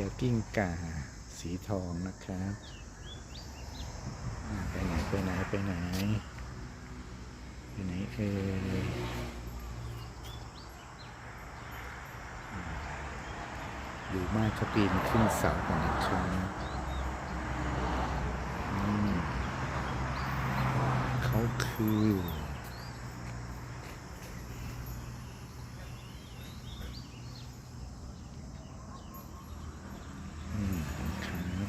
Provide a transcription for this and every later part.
กาสีทองนะครับไปไหนไปไหนไปไหนไปไหนเอ่ยอืมดูมากเขาปีนขึ้นเสากันนะครับเขาคือมครับ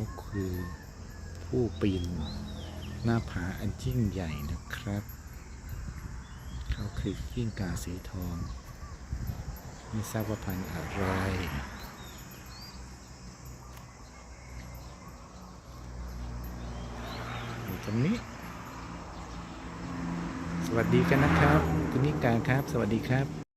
เขาคือผู้ปีนหน้าผาอันยิ่งใหญ่นะครับ เขาคือกิ้งกาสีทอง ไม่ทราบว่าพันธุ์อะไรอยู่ตรงนี้ สวัสดีกันนะครับ คุณนิการครับ สวัสดีครับ